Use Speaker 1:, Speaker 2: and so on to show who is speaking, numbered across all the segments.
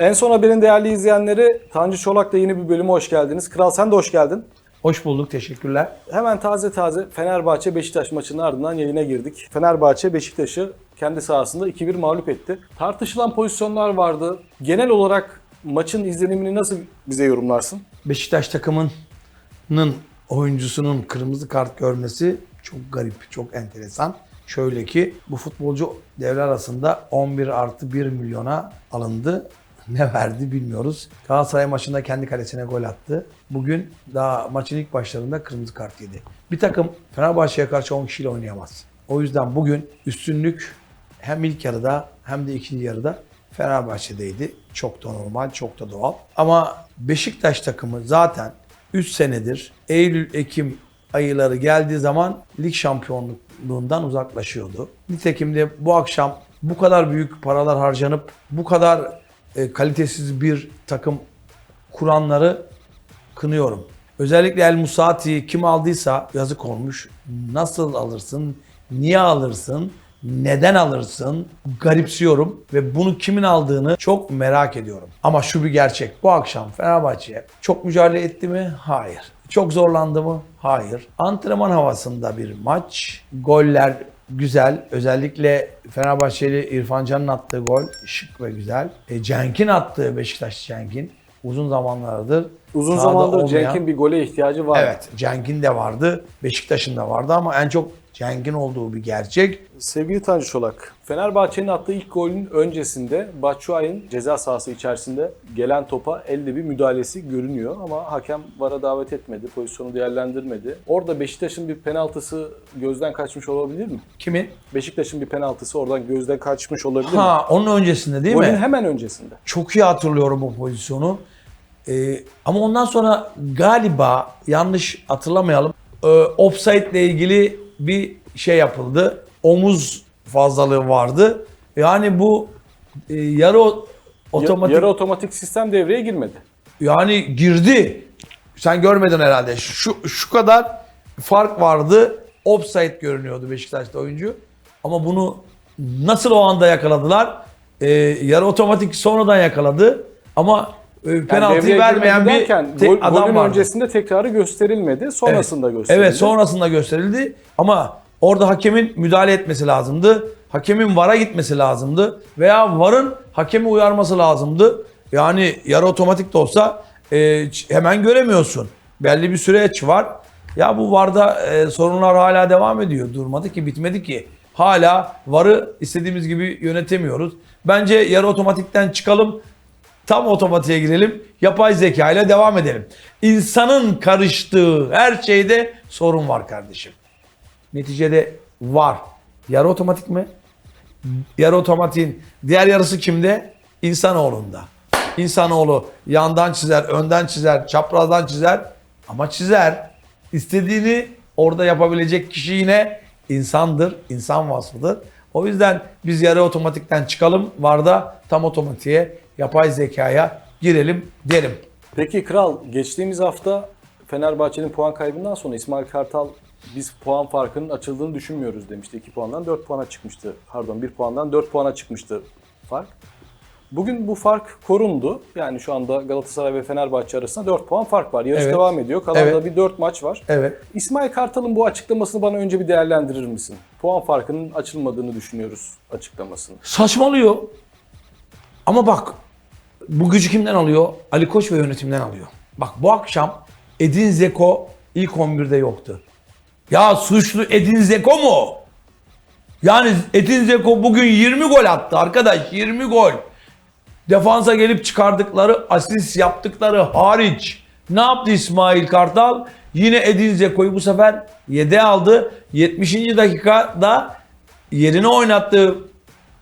Speaker 1: En son haberin değerli izleyenleri Tanju Çolak'la yeni bir bölüme hoş geldiniz. Kral sen de hoş geldin.
Speaker 2: Hoş bulduk, teşekkürler.
Speaker 1: Hemen taze taze Fenerbahçe Beşiktaş maçının ardından yayına girdik. Fenerbahçe Beşiktaş'ı kendi sahasında 2-1 mağlup etti. Tartışılan pozisyonlar vardı. Genel olarak maçın izlenimini nasıl bize yorumlarsın?
Speaker 2: Beşiktaş takımının oyuncusunun kırmızı kart görmesi çok garip, çok enteresan. Şöyle ki bu futbolcu devre arasında 11 artı 1 milyona alındı. Ne verdi bilmiyoruz. Galatasaray maçında kendi kalesine gol attı. Bugün daha maçın ilk başlarında kırmızı kart yedi. Bir takım Fenerbahçe'ye karşı 10 kişiyle oynayamaz. O yüzden bugün üstünlük hem ilk yarıda hem de ikinci yarıda Fenerbahçe'deydi. Çok da normal, çok da doğal. Ama Beşiktaş takımı zaten 3 senedir Eylül, Ekim ayları geldiği zaman lig şampiyonluğundan uzaklaşıyordu. Nitekim de bu akşam bu kadar büyük paralar harcanıp bu kadar e, kalitesiz bir takım kuranları kınıyorum. Özellikle El Musati'yi kim aldıysa yazık olmuş. Nasıl alırsın? Niye alırsın? Neden alırsın? Garipsiyorum ve bunu kimin aldığını çok merak ediyorum. Ama şu bir gerçek. Bu akşam Fenerbahçe çok mücadele etti mi? Hayır. Çok zorlandı mı? Hayır. Antrenman havasında bir maç. Goller güzel. Özellikle Fenerbahçeli İrfan Can'ın attığı gol şık ve güzel. E, Cenk'in attığı Beşiktaş Cenk'in uzun zamanlardır
Speaker 1: Uzun
Speaker 2: sahada
Speaker 1: zamandır
Speaker 2: olmayan-
Speaker 1: Cenk'in bir gole ihtiyacı var.
Speaker 2: Evet, Cenk'in de vardı, Beşiktaş'ın da vardı ama en çok Cenk'in olduğu bir gerçek.
Speaker 1: Sevgili Tanju Çolak, Fenerbahçe'nin attığı ilk golün öncesinde Batshuayi'nin ceza sahası içerisinde gelen topa elde bir müdahalesi görünüyor ama hakem VAR'a davet etmedi, pozisyonu değerlendirmedi. Orada Beşiktaş'ın bir penaltısı gözden kaçmış olabilir mi?
Speaker 2: Kimin?
Speaker 1: Beşiktaş'ın bir penaltısı oradan gözden kaçmış olabilir mi?
Speaker 2: Ha, onun öncesinde değil
Speaker 1: Golün
Speaker 2: mi?
Speaker 1: hemen öncesinde.
Speaker 2: Çok iyi hatırlıyorum o pozisyonu. Ee, ama ondan sonra galiba yanlış hatırlamayalım. E, offside ile ilgili bir şey yapıldı. Omuz fazlalığı vardı. Yani bu e, yarı otomatik
Speaker 1: Yarı otomatik sistem devreye girmedi.
Speaker 2: Yani girdi. Sen görmedin herhalde. Şu şu kadar fark vardı. Offside görünüyordu Beşiktaş'ta oyuncu. Ama bunu nasıl o anda yakaladılar? Ee, yarı otomatik sonradan yakaladı. Ama e,
Speaker 1: Yani
Speaker 2: penaltıyı
Speaker 1: devreye
Speaker 2: vermeyen bir tek
Speaker 1: gol-
Speaker 2: adam
Speaker 1: golün
Speaker 2: vardı.
Speaker 1: öncesinde tekrarı gösterilmedi, sonrasında gösterildi.
Speaker 2: Evet sonrasında gösterildi ama orada hakemin müdahale etmesi lazımdı. Hakemin VAR'a gitmesi lazımdı. Veya VAR'ın hakemi uyarması lazımdı. Yani yarı otomatik de olsa e, hemen göremiyorsun. Belli bir süreç var. Ya bu VAR'da e, sorunlar hala devam ediyor. Durmadı ki bitmedi ki. Hala VAR'ı istediğimiz gibi yönetemiyoruz. Bence yarı otomatikten çıkalım. Tam otomatiğe girelim. Yapay zeka ile devam edelim. İnsanın karıştığı her şeyde sorun var kardeşim. Neticede var. Yarı otomatik mi? Yarı otomatiğin diğer yarısı kimde? İnsanoğlunda. İnsanoğlu yandan çizer, önden çizer, çaprazdan çizer ama çizer. İstediğini orada yapabilecek kişi yine insandır, insan vasfıdır. O yüzden biz yarı otomatikten çıkalım, var da tam otomatiğe, yapay zekaya girelim derim.
Speaker 1: Peki Kral, geçtiğimiz hafta Fenerbahçe'nin puan kaybından sonra İsmail Kartal biz puan farkının açıldığını düşünmüyoruz demişti. 2 puandan 4 puana çıkmıştı. Pardon 1 puandan 4 puana çıkmıştı fark. Bugün bu fark korundu. Yani şu anda Galatasaray ve Fenerbahçe arasında 4 puan fark var. Yarış
Speaker 2: Evet.
Speaker 1: devam ediyor. Kalan
Speaker 2: Evet.
Speaker 1: da bir 4 maç var.
Speaker 2: Evet.
Speaker 1: İsmail Kartal'ın bu açıklamasını bana önce bir değerlendirir misin? Puan farkının açılmadığını düşünüyoruz açıklamasını.
Speaker 2: Saçmalıyor. Ama bak bu gücü kimden alıyor? Ali Koç ve yönetimden alıyor. Bak bu akşam Edin Zeko ilk 11'de yoktu. Ya suçlu Edin Zeko mu? Yani Edin Zeko bugün 20 gol attı arkadaş 20 gol. Defansa gelip çıkardıkları, asist yaptıkları hariç ne yaptı İsmail Kartal? Yine Edin Zeko'yu bu sefer 7'e aldı. 70. dakikada yerine oynattığı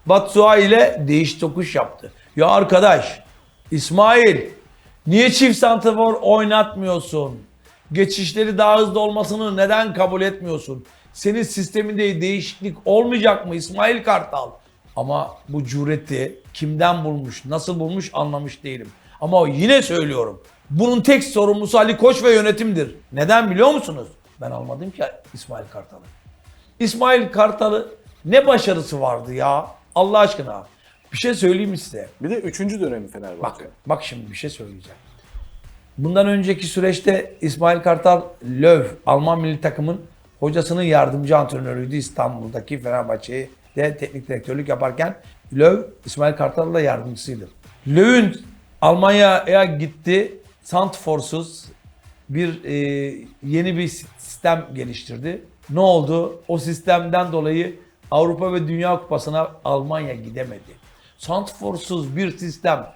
Speaker 2: Batshuayi ile değiş tokuş yaptı. Ya arkadaş İsmail niye çift santrafor oynatmıyorsun? Geçişleri daha hızlı olmasını neden kabul etmiyorsun? Senin sisteminde değişiklik olmayacak mı İsmail Kartal? Ama bu cüreti kimden bulmuş, nasıl bulmuş anlamış değilim. Ama yine söylüyorum. Bunun tek sorumlusu Ali Koç ve yönetimdir. Neden biliyor musunuz? Ben almadım ki İsmail Kartal'ı. İsmail Kartal'ı ne başarısı vardı ya Allah aşkına. Bir şey söyleyeyim mi size?
Speaker 1: Bir de üçüncü dönemi
Speaker 2: Bak,
Speaker 1: Fenerbahçe.
Speaker 2: bak şimdi bir şey söyleyeceğim. Bundan önceki süreçte İsmail Kartal Löw, Alman milli takımın hocasının yardımcı antrenörüydü İstanbul'daki Fenerbahçe'ye de teknik direktörlük yaparken Löw, İsmail Kartal'ın da yardımcısıydı. Löw'ün Almanya'ya gitti, Santforsuz bir e, yeni bir sistem geliştirdi. Ne oldu? O sistemden dolayı Avrupa ve Dünya Kupası'na Almanya gidemedi. Santforsuz bir sistem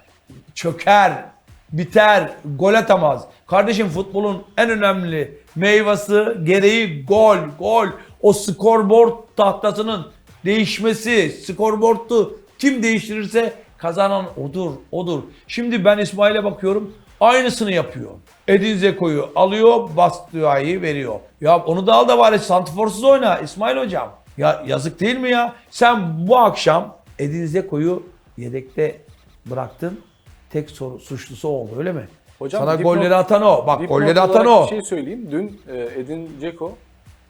Speaker 2: çöker, biter, gol atamaz. Kardeşim futbolun en önemli meyvası gereği gol, gol. O scoreboard tahtasının değişmesi, scoreboard'u kim değiştirirse kazanan odur, odur. Şimdi ben İsmail'e bakıyorum, aynısını yapıyor. Edin Zeko'yu alıyor, Bastuay'ı veriyor. Ya onu da al da bari santiforsuz oyna İsmail hocam. Ya yazık değil mi ya? Sen bu akşam Edin Zeko'yu yedekte bıraktın. Tek soru suçlusu oldu öyle mi?
Speaker 1: Hocam
Speaker 2: Sana
Speaker 1: dipnot-
Speaker 2: golleri atan o. Bak golleri atan o.
Speaker 1: Bir şey söyleyeyim. Dün e, Edin Dzeko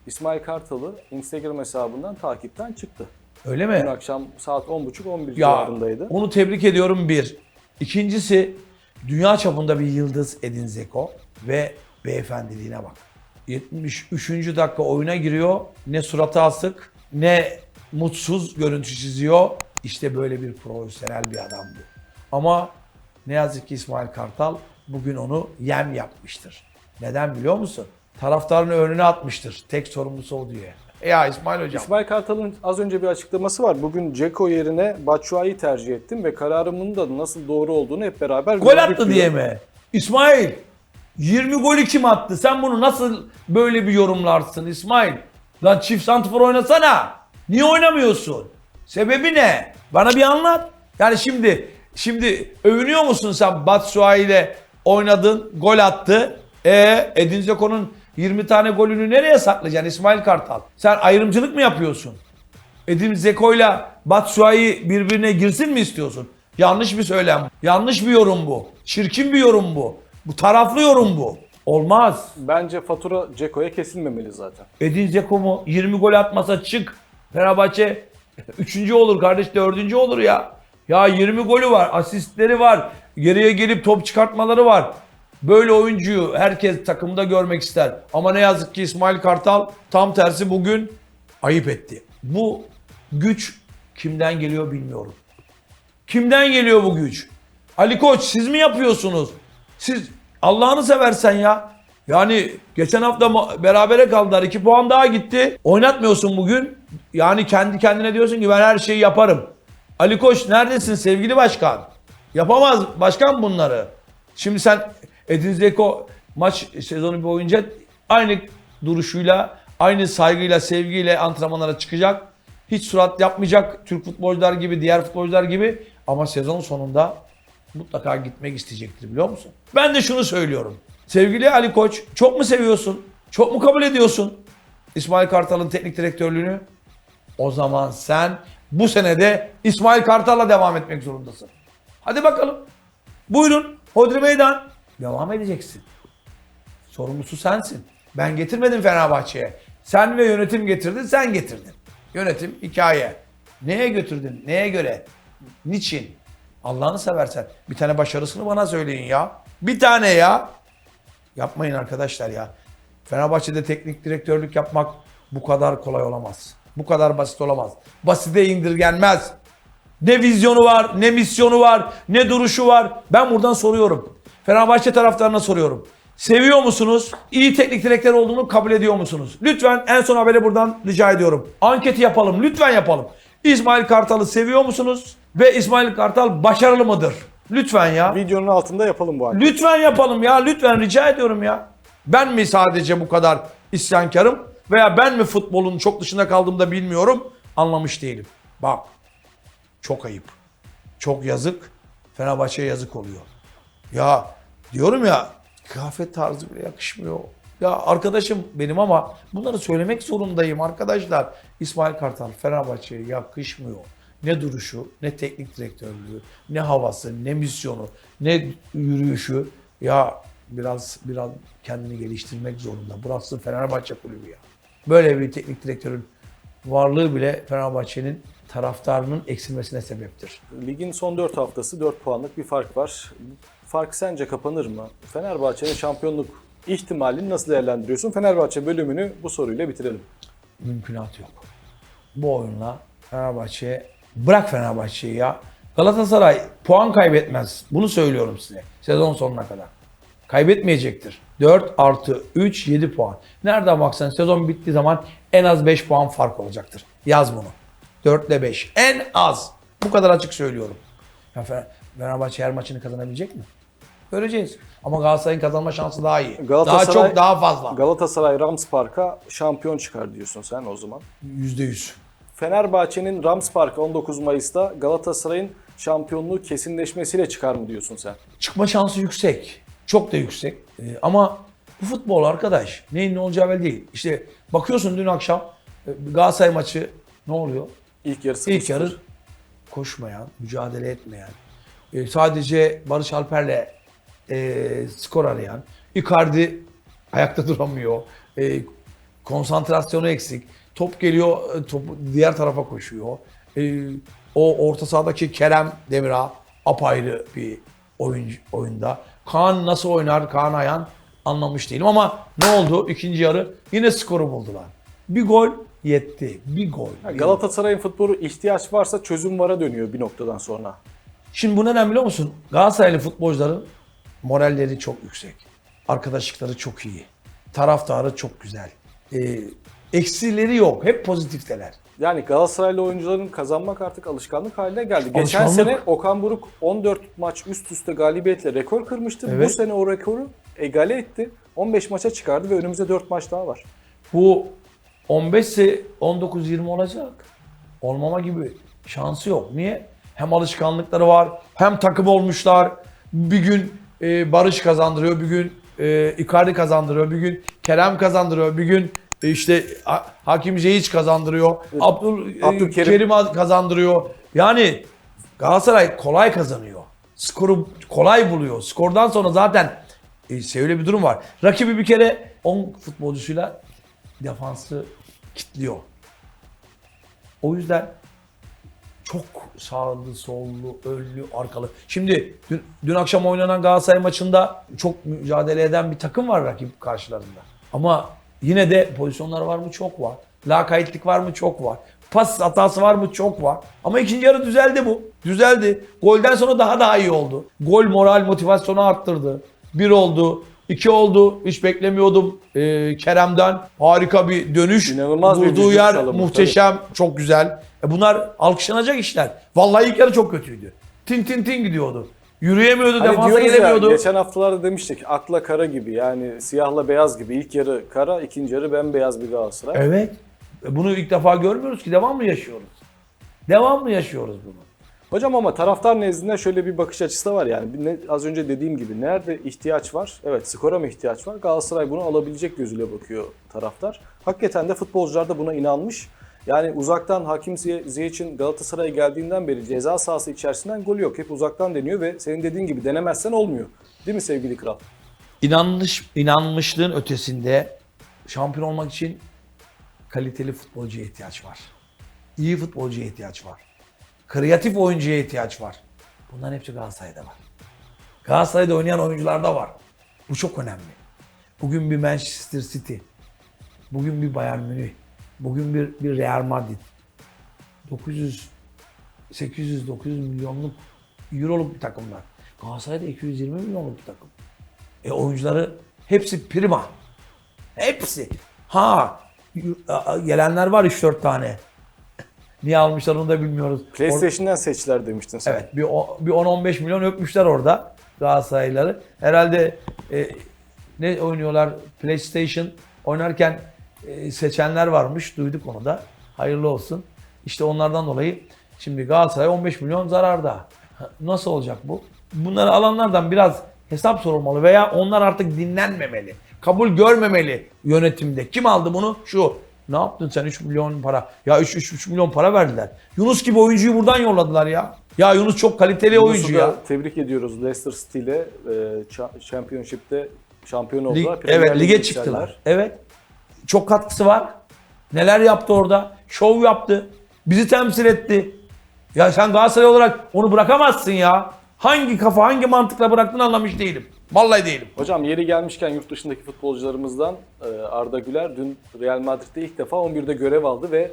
Speaker 1: İsmail Kartal'ı Instagram hesabından takipten çıktı.
Speaker 2: Öyle
Speaker 1: Dün
Speaker 2: mi?
Speaker 1: akşam saat 10.30-11
Speaker 2: Ya
Speaker 1: civarındaydı.
Speaker 2: onu tebrik ediyorum bir. İkincisi dünya çapında bir yıldız Edin Zeko ve beyefendiliğine bak. 73. dakika oyuna giriyor. Ne suratı asık ne mutsuz görüntü çiziyor. İşte böyle bir profesyonel bir adam bu. Ama ne yazık ki İsmail Kartal bugün onu yem yapmıştır. Neden biliyor musun? Taraftarın önüne atmıştır. Tek sorumlusu o diye. Ya İsmail hocam.
Speaker 1: İsmail Kartal'ın az önce bir açıklaması var. Bugün Ceko yerine Batshuayi'yi tercih ettim ve kararımın da nasıl doğru olduğunu hep beraber
Speaker 2: Gol
Speaker 1: gördük
Speaker 2: attı diye mi? İsmail 20 golü kim attı? Sen bunu nasıl böyle bir yorumlarsın İsmail? Lan çift santifor oynasana. Niye oynamıyorsun? Sebebi ne? Bana bir anlat. Yani şimdi şimdi övünüyor musun sen Batshuayi ile oynadın, gol attı. E Edin Dzeko'nun 20 tane golünü nereye saklayacaksın İsmail Kartal? Sen ayrımcılık mı yapıyorsun? Edin Zeko'yla Batshuayi birbirine girsin mi istiyorsun? Yanlış bir söylem. Yanlış bir yorum bu. Çirkin bir yorum bu. Bu taraflı yorum bu. Olmaz.
Speaker 1: Bence fatura Ceko'ya kesilmemeli zaten.
Speaker 2: Edin Dzeko mu 20 gol atmasa çık. Fenerbahçe 3. olur kardeş 4. olur ya. Ya 20 golü var, asistleri var, geriye gelip top çıkartmaları var. Böyle oyuncuyu herkes takımda görmek ister. Ama ne yazık ki İsmail Kartal tam tersi bugün ayıp etti. Bu güç kimden geliyor bilmiyorum. Kimden geliyor bu güç? Ali Koç siz mi yapıyorsunuz? Siz Allah'ını seversen ya. Yani geçen hafta berabere kaldılar. 2 puan daha gitti. Oynatmıyorsun bugün. Yani kendi kendine diyorsun ki ben her şeyi yaparım. Ali Koç neredesin sevgili başkan? Yapamaz başkan bunları. Şimdi sen Edin Zeko maç sezonu boyunca aynı duruşuyla, aynı saygıyla, sevgiyle antrenmanlara çıkacak. Hiç surat yapmayacak Türk futbolcular gibi, diğer futbolcular gibi. Ama sezon sonunda mutlaka gitmek isteyecektir biliyor musun? Ben de şunu söylüyorum. Sevgili Ali Koç çok mu seviyorsun? Çok mu kabul ediyorsun İsmail Kartal'ın teknik direktörlüğünü? O zaman sen bu senede İsmail Kartal'la devam etmek zorundasın. Hadi bakalım. Buyurun. Hodri meydan. Devam edeceksin. Sorumlusu sensin. Ben getirmedim Fenerbahçe'ye. Sen ve yönetim getirdin, sen getirdin. Yönetim hikaye. Neye götürdün? Neye göre? Niçin? Allah'ını seversen bir tane başarısını bana söyleyin ya. Bir tane ya. Yapmayın arkadaşlar ya. Fenerbahçe'de teknik direktörlük yapmak bu kadar kolay olamaz. Bu kadar basit olamaz. Basite indirgenmez. Ne vizyonu var, ne misyonu var, ne duruşu var. Ben buradan soruyorum. Fenerbahçe taraftarına soruyorum. Seviyor musunuz? İyi teknik direktör olduğunu kabul ediyor musunuz? Lütfen en son haberi buradan rica ediyorum. Anketi yapalım. Lütfen yapalım. İsmail Kartal'ı seviyor musunuz? Ve İsmail Kartal başarılı mıdır? Lütfen ya.
Speaker 1: Videonun altında yapalım bu anketi.
Speaker 2: Lütfen yapalım ya. Lütfen rica ediyorum ya. Ben mi sadece bu kadar isyankarım? Veya ben mi futbolun çok dışında kaldığımda bilmiyorum. Anlamış değilim. Bak. Çok ayıp. Çok yazık. Fenerbahçe'ye yazık oluyor. Ya diyorum ya kıyafet tarzı bile yakışmıyor. Ya arkadaşım benim ama bunları söylemek zorundayım arkadaşlar. İsmail Kartal Fenerbahçe'ye yakışmıyor. Ne duruşu, ne teknik direktörlüğü, ne havası, ne misyonu, ne yürüyüşü. Ya biraz biraz kendini geliştirmek zorunda. Burası Fenerbahçe kulübü ya. Böyle bir teknik direktörün varlığı bile Fenerbahçe'nin taraftarının eksilmesine sebeptir.
Speaker 1: Ligin son 4 haftası 4 puanlık bir fark var. Fark sence kapanır mı? Fenerbahçe'nin şampiyonluk ihtimalini nasıl değerlendiriyorsun? Fenerbahçe bölümünü bu soruyla bitirelim.
Speaker 2: Mümkünatı yok. Bu oyunla Fenerbahçe bırak Fenerbahçe'yi ya. Galatasaray puan kaybetmez. Bunu söylüyorum size. Sezon sonuna kadar. Kaybetmeyecektir. 4 artı 3 7 puan. Nereden baksan sezon bittiği zaman en az 5 puan fark olacaktır. Yaz bunu. 4 ile 5. En az. Bu kadar açık söylüyorum. Ya Fener- Fenerbahçe her maçını kazanabilecek mi? Göreceğiz. Ama Galatasaray'ın kazanma şansı daha iyi. daha çok daha fazla.
Speaker 1: Galatasaray Rams Park'a şampiyon çıkar diyorsun sen o zaman.
Speaker 2: %100.
Speaker 1: Fenerbahçe'nin Rams Park'a 19 Mayıs'ta Galatasaray'ın şampiyonluğu kesinleşmesiyle çıkar mı diyorsun sen?
Speaker 2: çıkma şansı yüksek. Çok da yüksek. Ee, ama bu futbol arkadaş neyin ne olacağı belli değil. İşte bakıyorsun dün akşam e, Galatasaray maçı ne oluyor?
Speaker 1: İlk yarı 0-0.
Speaker 2: İlk yarı koşmayan, mücadele etmeyen, e, sadece Barış Alper'le e, skor arayan, Icardi ayakta duramıyor, e, konsantrasyonu eksik, top geliyor, e, topu diğer tarafa koşuyor. E, o orta sahadaki Kerem Demirağ apayrı bir oyuncu oyunda. Kaan nasıl oynar, Kaan Ayan anlamış değilim ama ne oldu? İkinci yarı yine skoru buldular. Bir gol yetti. Bir gol. Gol.
Speaker 1: Galatasaray'ın futbolu ihtiyaç varsa çözüm vara dönüyor bir noktadan sonra.
Speaker 2: Şimdi bu neden biliyor musun? Galatasaraylı futbolcuların moralleri çok yüksek. Arkadaşlıkları çok iyi. Taraftarı çok güzel. Ee, eksileri yok. Hep pozitifteler.
Speaker 1: Yani Galatasaraylı oyuncuların kazanmak artık alışkanlık haline geldi. Geçen
Speaker 2: Alışkanlık.
Speaker 1: sene Okan Buruk 14 maç üst üste galibiyetle rekor kırmıştı. Bu
Speaker 2: Evet.
Speaker 1: sene o rekoru egale etti. 15 maça çıkardı ve önümüzde 4 maç daha var.
Speaker 2: Bu 15 ise 19-20 olacak. Olmama gibi şansı yok. Niye? Hem alışkanlıkları var, hem takım olmuşlar. Bir gün e, Barış kazandırıyor, bir gün e, Icardi kazandırıyor, bir gün Kerem kazandırıyor, bir gün işte Ha- Hakim Ziyech kazandırıyor, Abdül, e,
Speaker 1: Abdülkerim.
Speaker 2: Kerim kazandırıyor. Yani Galatasaray kolay kazanıyor. Skoru kolay buluyor. Skordan sonra zaten e, şöyle bir durum var. Rakibi bir kere 10 futbolcusuyla defansı kilitliyor. O yüzden çok sağlı, sollu, önlü, arkalı. Şimdi dün, dün akşam oynanan Galatasaray maçında çok mücadele eden bir takım var rakip karşılarında. Ama yine de pozisyonlar var mı? Çok var. Lakaytlık var mı? Çok var. Pas hatası var mı? Çok var. Ama ikinci yarı düzeldi bu. Düzeldi. Golden sonra daha daha iyi oldu. Gol moral motivasyonu arttırdı. Bir oldu. iki oldu. Hiç beklemiyordum. Ee, Kerem'den harika bir dönüş.
Speaker 1: İnanılmaz bir
Speaker 2: Vurduğu
Speaker 1: vücut
Speaker 2: yer
Speaker 1: çalımı,
Speaker 2: muhteşem. Çok güzel. E bunlar alkışlanacak işler. Vallahi ilk yarı çok kötüydü. Tin tin tin gidiyordu. Yürüyemiyordu,
Speaker 1: Hani
Speaker 2: defansa
Speaker 1: diyoruz ya,
Speaker 2: gelemiyordu.
Speaker 1: geçen haftalarda demiştik akla kara gibi yani siyahla beyaz gibi. İlk yarı kara, ikinci yarı bembeyaz bir Galatasaray.
Speaker 2: Evet. E Bunu ilk defa görmüyoruz ki devamlı yaşıyoruz. Devamlı yaşıyoruz bunu.
Speaker 1: Hocam ama taraftar nezdinde şöyle bir bakış açısı da var yani. Ne- az önce dediğim gibi nerede ihtiyaç var? Evet skora mı ihtiyaç var? Galatasaray bunu alabilecek gözüyle bakıyor taraftar. Hakikaten de futbolcular da buna inanmış. Yani uzaktan Hakim Ziye- Ziyech'in Galatasaray'a geldiğinden beri ceza sahası içerisinden golü yok. Hep uzaktan deniyor ve senin dediğin gibi denemezsen olmuyor. Değil mi sevgili kral?
Speaker 2: İnanmış, inanmışlığın ötesinde şampiyon olmak için kaliteli futbolcuya ihtiyaç var. İyi futbolcuya ihtiyaç var. Kreatif oyuncuya ihtiyaç var. Bunların hepsi Galatasaray'da var. Galatasaray'da oynayan oyuncularda var. Bu çok önemli. Bugün bir Manchester City, bugün bir Bayern Münih, bugün bir, bir Real Madrid. 900 800 900 milyonluk euroluk bir takımlar. Galatasaray'da 220 milyonluk bir takım. E oyuncuları hepsi prima. Hepsi. Ha gelenler var 3-4 tane. Niye almışlar onu da bilmiyoruz. Or-
Speaker 1: PlayStation'dan seçtiler demiştin sen.
Speaker 2: Evet bir, o- bir 10-15 milyon öpmüşler orada Galatasaraylıları. Herhalde e, ne oynuyorlar PlayStation oynarken seçenler varmış. Duyduk onu da. Hayırlı olsun. İşte onlardan dolayı şimdi Galatasaray 15 milyon zararda. Nasıl olacak bu? Bunları alanlardan biraz hesap sorulmalı veya onlar artık dinlenmemeli. Kabul görmemeli yönetimde. Kim aldı bunu? Şu. Ne yaptın sen 3 milyon para? Ya 3 3 3 milyon para verdiler. Yunus gibi oyuncuyu buradan yolladılar ya. Ya Yunus çok kaliteli
Speaker 1: Yunus'u
Speaker 2: oyuncu ya.
Speaker 1: Tebrik ediyoruz Leicester City ile e, Championship'te şampiyon
Speaker 2: Lig-
Speaker 1: oldular. Premier
Speaker 2: evet
Speaker 1: Lig'e
Speaker 2: çıktılar. Evet. Çok katkısı var. Neler yaptı orada? Şov yaptı. Bizi temsil etti. Ya sen Galatasaray olarak onu bırakamazsın ya. Hangi kafa, hangi mantıkla bıraktığını anlamış değilim. Vallahi değilim.
Speaker 1: Hocam yeri gelmişken yurt dışındaki futbolcularımızdan e, Arda Güler dün Real Madrid'de ilk defa 11'de görev aldı ve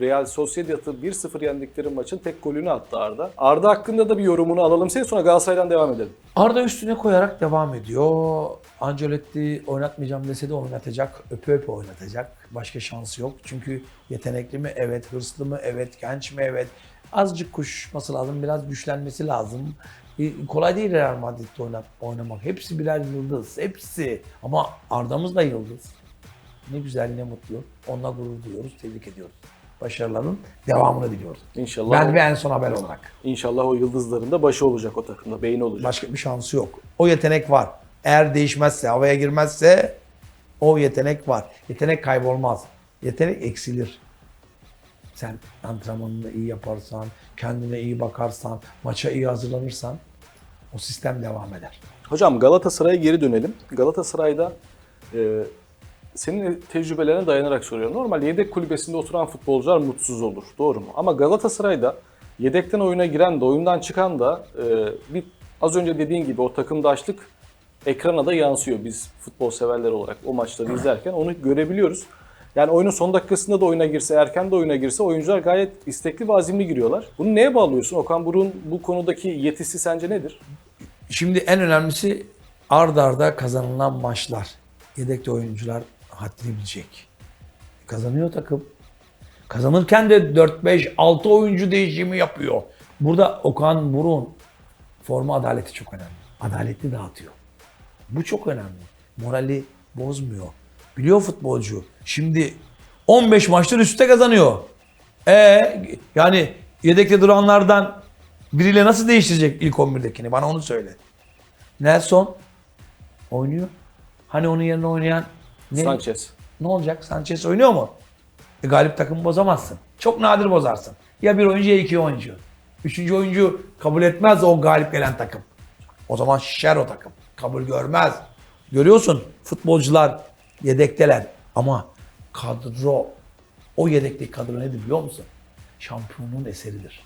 Speaker 1: Real Sociedad'ı 1-0 yendikleri maçın tek golünü attı Arda. Arda hakkında da bir yorumunu alalım. Sen sonra Galatasaray'dan devam edelim.
Speaker 2: Arda üstüne koyarak devam ediyor. Ancelotti oynatmayacağım dese de oynatacak. Öpe öpe oynatacak. Başka şansı yok. Çünkü yetenekli mi? Evet. Hırslı mı? Evet. Genç mi? Evet. Azıcık koşması lazım. Biraz güçlenmesi lazım. Kolay değil Real Madrid'de oynamak. Hepsi birer yıldız. Hepsi. Ama Arda'mız da yıldız. Ne güzel ne mutlu. Onunla gurur duyuyoruz. Tebrik ediyoruz. Başarıların devamını diliyoruz.
Speaker 1: İnşallah
Speaker 2: Ben ve en son haber olarak.
Speaker 1: inşallah o yıldızların da başı olacak o takımda, beyni olacak.
Speaker 2: Başka bir şansı yok. O yetenek var. Eğer değişmezse, havaya girmezse o yetenek var. Yetenek kaybolmaz. Yetenek eksilir. Sen antrenmanını iyi yaparsan, kendine iyi bakarsan, maça iyi hazırlanırsan o sistem devam eder.
Speaker 1: Hocam Galatasaray'a geri dönelim. Galatasaray'da e, senin tecrübelerine dayanarak soruyorum. Normal yedek kulübesinde oturan futbolcular mutsuz olur. Doğru mu? Ama Galatasaray'da yedekten oyuna giren de oyundan çıkan da e, bir az önce dediğin gibi o takımdaşlık ekrana da yansıyor. Biz futbol severler olarak o maçları izlerken onu görebiliyoruz. Yani oyunun son dakikasında da oyuna girse, erken de oyuna girse oyuncular gayet istekli ve azimli giriyorlar. Bunu neye bağlıyorsun? Okan Buruk'un bu konudaki yetisi sence nedir?
Speaker 2: Şimdi en önemlisi ard arda kazanılan maçlar. Yedekte oyuncular haddini bilecek. Kazanıyor takım. Kazanırken de 4-5-6 oyuncu değişimi yapıyor. Burada Okan Burun forma adaleti çok önemli. Adaletli dağıtıyor. Bu çok önemli. Morali bozmuyor. Biliyor futbolcu. Şimdi 15 maçtır üstte kazanıyor. E yani yedekte duranlardan biriyle nasıl değiştirecek ilk 11'dekini? Bana onu söyle. Nelson oynuyor. Hani onun yerine oynayan ne?
Speaker 1: Sanchez.
Speaker 2: Ne olacak? Sanchez oynuyor mu? E, galip takımı bozamazsın. Çok nadir bozarsın. Ya bir oyuncu ya iki oyuncu. Üçüncü oyuncu kabul etmez o galip gelen takım. O zaman şişer o takım. Kabul görmez. Görüyorsun futbolcular yedekteler ama kadro o yedekteki kadro nedir biliyor musun? Şampiyonun eseridir.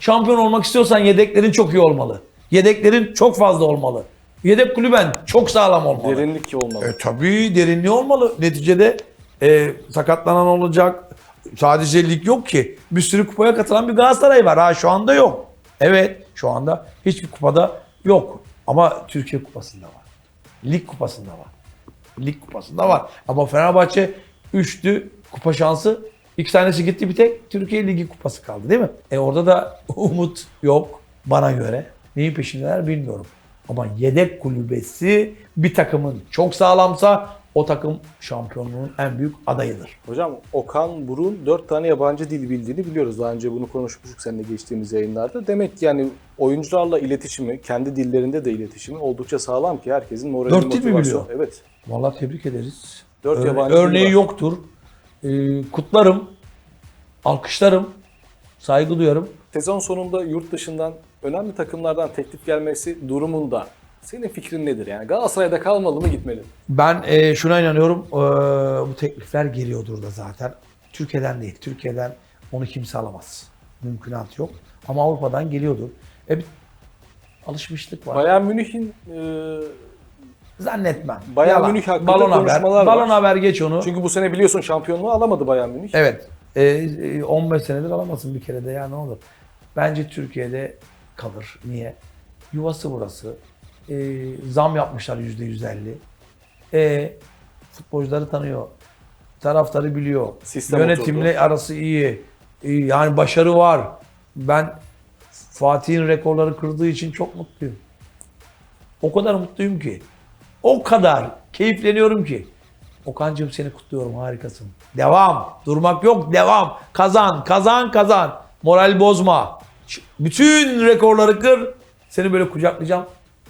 Speaker 2: Şampiyon olmak istiyorsan yedeklerin çok iyi olmalı. Yedeklerin çok fazla olmalı. Yedek kulüben çok sağlam olmalı.
Speaker 1: Derinlik olmalı.
Speaker 2: E, tabii derinliği olmalı. Neticede e, sakatlanan olacak. Sadece lig yok ki. Bir sürü kupaya katılan bir Galatasaray var. Ha şu anda yok. Evet şu anda hiçbir kupada yok. Ama Türkiye kupasında var. Lig kupasında var. Lig kupasında var. Ama Fenerbahçe 3'tü kupa şansı. İki tanesi gitti bir tek Türkiye Ligi kupası kaldı değil mi? E orada da umut yok bana göre. Neyin peşindeler bilmiyorum. Ama yedek kulübesi bir takımın çok sağlamsa o takım şampiyonluğun en büyük adayıdır.
Speaker 1: Hocam Okan Buruk'un 4 tane yabancı dil bildiğini biliyoruz. Daha önce bunu konuşmuştuk seninle geçtiğimiz yayınlarda. Demek ki yani oyuncularla iletişimi, kendi dillerinde de iletişimi oldukça sağlam ki herkesin morali
Speaker 2: Dört dil mi biliyor?
Speaker 1: Evet.
Speaker 2: Vallahi tebrik ederiz.
Speaker 1: Dört
Speaker 2: Örne-
Speaker 1: yabancı dil
Speaker 2: örneği
Speaker 1: var.
Speaker 2: yoktur. Ee, kutlarım. Alkışlarım. Saygı duyarım.
Speaker 1: Sezon sonunda yurt dışından önemli takımlardan teklif gelmesi durumunda senin fikrin nedir? Yani Galatasaray'da kalmalı mı gitmeli? mi?
Speaker 2: Ben e, şuna inanıyorum. e, bu teklifler geliyordur da zaten. Türkiye'den değil. Türkiye'den onu kimse alamaz. Mümkünat yok. Ama Avrupa'dan geliyordur. E bir alışmışlık var.
Speaker 1: Bayern Münih'in e,
Speaker 2: Zannetmem.
Speaker 1: Bayern
Speaker 2: Yalan.
Speaker 1: Münih hakkında
Speaker 2: balon haber.
Speaker 1: konuşmalar var.
Speaker 2: Balon haber geç onu.
Speaker 1: çünkü bu sene biliyorsun şampiyonluğu alamadı Bayern Münih.
Speaker 2: Evet. E, e, 15 senedir alamasın bir kere de ya ne olur. Bence Türkiye'de kalır. Niye? Yuvası burası. E, zam yapmışlar yüzde 150. E, futbolcuları tanıyor. Taraftarı biliyor.
Speaker 1: Sistem
Speaker 2: Yönetimle
Speaker 1: oturdu.
Speaker 2: arası iyi. E, yani başarı var. Ben Fatih'in rekorları kırdığı için çok mutluyum. O kadar mutluyum ki. O kadar keyifleniyorum ki. Okan'cığım seni kutluyorum harikasın. Devam. Durmak yok devam. Kazan kazan kazan. Moral bozma. Bütün rekorları kır. Seni böyle kucaklayacağım.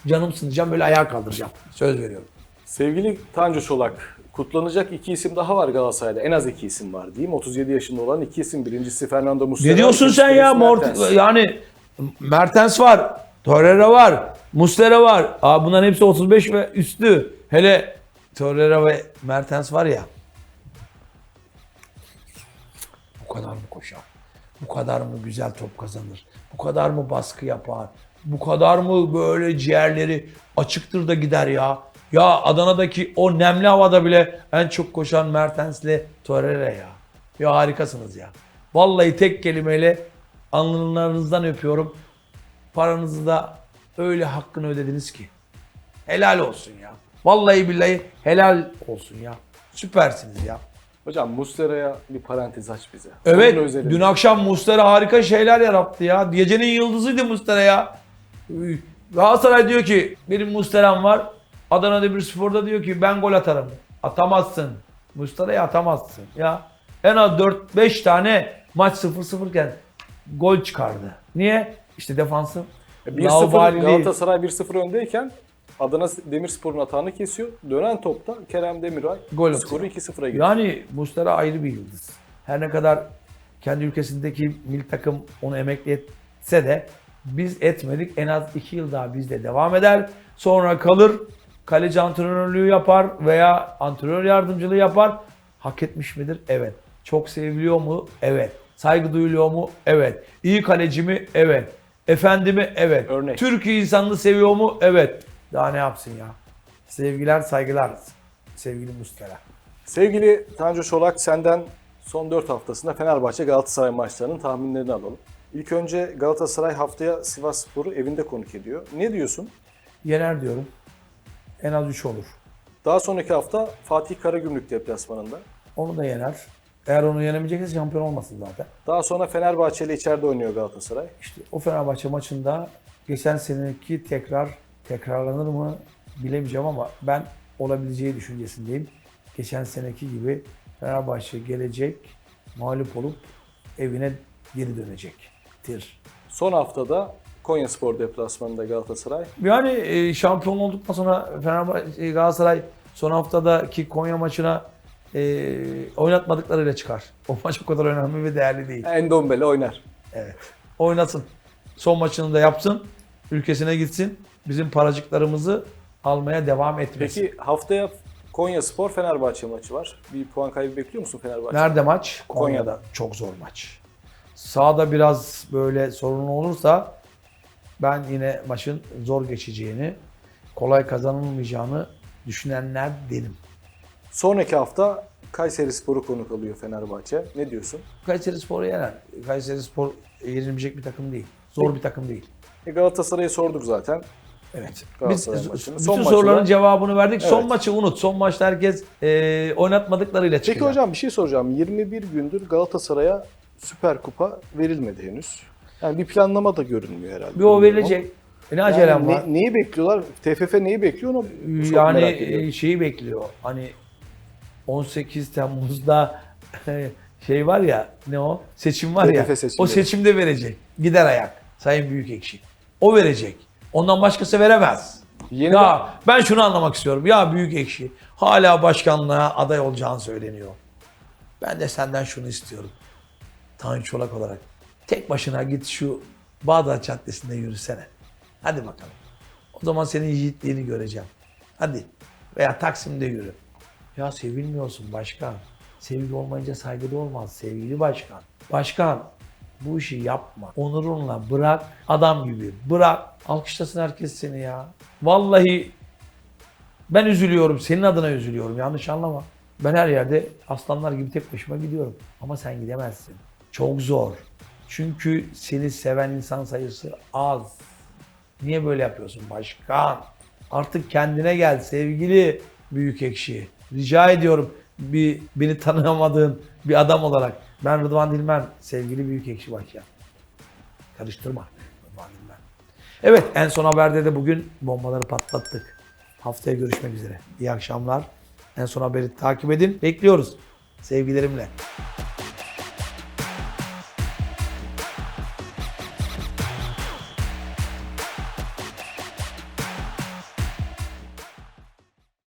Speaker 2: Canımsın diyeceğim böyle ayağa kaldıracağım. Söz veriyorum.
Speaker 1: Sevgili Tanju Çolak, kutlanacak iki isim daha var Galatasaray'da. En az iki isim var diyeyim. 37 yaşında olan iki isim. Birincisi Fernando Muslera.
Speaker 2: Ne diyorsun sen ya?
Speaker 1: Dries
Speaker 2: Mort
Speaker 1: Mertens.
Speaker 2: yani Mertens var. Torreira var. Muslera var. Aa, bunların hepsi 35 ve üstü. Hele Torreira ve Mertens var ya. Bu kadar mı koşar? bu kadar mı güzel top kazanır? Bu kadar mı baskı yapar? Bu kadar mı böyle ciğerleri açıktır da gider ya? Ya Adana'daki o nemli havada bile en çok koşan Mertens'le Torreira ya. Ya harikasınız ya. Vallahi tek kelimeyle alnlarınızdan öpüyorum. Paranızı da öyle hakkını ödediniz ki. Helal olsun ya. Vallahi billahi helal olsun ya. Süpersiniz ya.
Speaker 1: Hocam Muslera'ya bir parantez aç bize.
Speaker 2: Evet,
Speaker 1: Onun özelinde.
Speaker 2: dün akşam Mustera harika şeyler yarattı ya. Gecenin yıldızıydı Mustera ya. Galatasaray diyor ki, benim Mustera'm var. Adana Demirspor'da diyor ki ben gol atarım. Atamazsın. Mustera'yı atamazsın. Ya en az 4-5 tane maç 0-0 iken gol çıkardı. Niye? İşte defansı.
Speaker 1: 1-0
Speaker 2: laubaliliği.
Speaker 1: E, Galatasaray 1-0 öndeyken Adana Demirspor'un atağını kesiyor. Dönen topta Kerem Demiray
Speaker 2: Gol
Speaker 1: skoru 2-0'a getiriyor.
Speaker 2: Yani Mustera ayrı bir yıldız. Her ne kadar kendi ülkesindeki milli takım onu emekli etse de biz etmedik. En az 2 yıl daha bizde devam eder. Sonra kalır. Kaleci antrenörlüğü yapar veya antrenör yardımcılığı yapar. Hak etmiş midir? Evet. Çok seviliyor mu? Evet. Saygı duyuluyor mu? Evet. İyi kaleci mi? Evet. Efendi mi? Evet.
Speaker 1: Örnek.
Speaker 2: Türkiye insanını seviyor mu? Evet. Daha ne yapsın ya? Sevgiler, saygılar. Sevgili Mustera.
Speaker 1: Sevgili Tanju Çolak senden son 4 haftasında Fenerbahçe Galatasaray maçlarının tahminlerini alalım. İlk önce Galatasaray haftaya Sivas Spor'u evinde konuk ediyor. Ne diyorsun?
Speaker 2: Yener diyorum. En az 3 olur.
Speaker 1: Daha sonraki hafta Fatih Karagümrük deplasmanında.
Speaker 2: Onu da yener. Eğer onu yenemeyecekse şampiyon olmasın zaten.
Speaker 1: Daha sonra Fenerbahçe ile içeride oynuyor Galatasaray.
Speaker 2: İşte o Fenerbahçe maçında geçen seneki tekrar tekrarlanır mı bilemeyeceğim ama ben olabileceği düşüncesindeyim. Geçen seneki gibi Fenerbahçe gelecek, mağlup olup evine geri dönecektir.
Speaker 1: Son haftada Konya Spor deplasmanında Galatasaray.
Speaker 2: Yani e, şampiyon olduktan sonra Fenerbahçe Galatasaray son haftadaki Konya maçına e, oynatmadıklarıyla çıkar. O maç o kadar önemli ve değerli değil.
Speaker 1: Endombele oynar.
Speaker 2: Evet. Oynasın. Son maçını da yapsın. Ülkesine gitsin. Bizim paracıklarımızı almaya devam etmesin.
Speaker 1: Peki haftaya Konya Spor Fenerbahçe maçı var. Bir puan kaybı bekliyor musun Fenerbahçe?
Speaker 2: Nerede maç? Konya'da.
Speaker 1: Konya'da.
Speaker 2: Çok zor maç. Sağda biraz böyle sorun olursa ben yine maçın zor geçeceğini, kolay kazanılmayacağını düşünenler dedim.
Speaker 1: Sonraki hafta Kayseri Spor'u konuk alıyor Fenerbahçe. Ne diyorsun?
Speaker 2: Kayseri Spor'u yener. Kayseri Spor yenilmeyecek bir takım değil. Zor bir takım değil.
Speaker 1: E Galatasaray'ı sorduk zaten.
Speaker 2: Evet. Biz
Speaker 1: Galatasaray
Speaker 2: bütün.
Speaker 1: Son
Speaker 2: soruların cevabını verdik. Son
Speaker 1: Evet.
Speaker 2: maçı unut. Son maçta herkes e, oynatmadıklarıyla çıkıyor.
Speaker 1: Peki hocam bir şey soracağım. 21 gündür Galatasaray'a Süper Kupa verilmedi henüz. Yani bir planlama da görünmüyor herhalde.
Speaker 2: Bir o verilecek. Ne
Speaker 1: ama.
Speaker 2: acelem
Speaker 1: Yani
Speaker 2: var.
Speaker 1: ne- neyi bekliyorlar? TFF neyi bekliyor onu çok
Speaker 2: yani
Speaker 1: merak ediyorum.
Speaker 2: e, şeyi bekliyor. Hani 18 Temmuz'da şey var ya ne o? Seçim var ya.
Speaker 1: TFF seçimleri.
Speaker 2: O seçimde verecek. Gider ayak. Sayın Büyükekşi. O verecek. Ondan başkası veremez.
Speaker 1: Yeniden-
Speaker 2: Ya ben şunu anlamak istiyorum. Ya Büyükekşi hala başkanlığa aday olacağın söyleniyor. Ben de senden şunu istiyorum. Tanju Çolak olarak. Tek başına git şu Bağdat Caddesi'nde yürüsene. Hadi bakalım. O zaman senin yiğitliğini göreceğim. Hadi. Veya Taksim'de yürü. Ya sevilmiyorsun başkan. Sevgi olmayınca saygı da olmaz sevgili başkan. Başkan bu işi yapma. Onurunla bırak. Adam gibi bırak. Alkışlasın herkes seni ya. Vallahi ben üzülüyorum. Senin adına üzülüyorum. Yanlış anlama. Ben her yerde aslanlar gibi tek başıma gidiyorum. Ama sen gidemezsin. Çok zor. Çünkü seni seven insan sayısı az. Niye böyle yapıyorsun başkan? Artık kendine gel sevgili büyük ekşi. Rica ediyorum bir beni tanıyamadığın bir adam olarak. Ben Rıdvan Dilmen sevgili büyük ekşi başkan. Karıştırma Rıdvan Dilmen. Evet en son haberde de bugün bombaları patlattık. Haftaya görüşmek üzere. İyi akşamlar. En son haberi takip edin. Bekliyoruz. Sevgilerimle.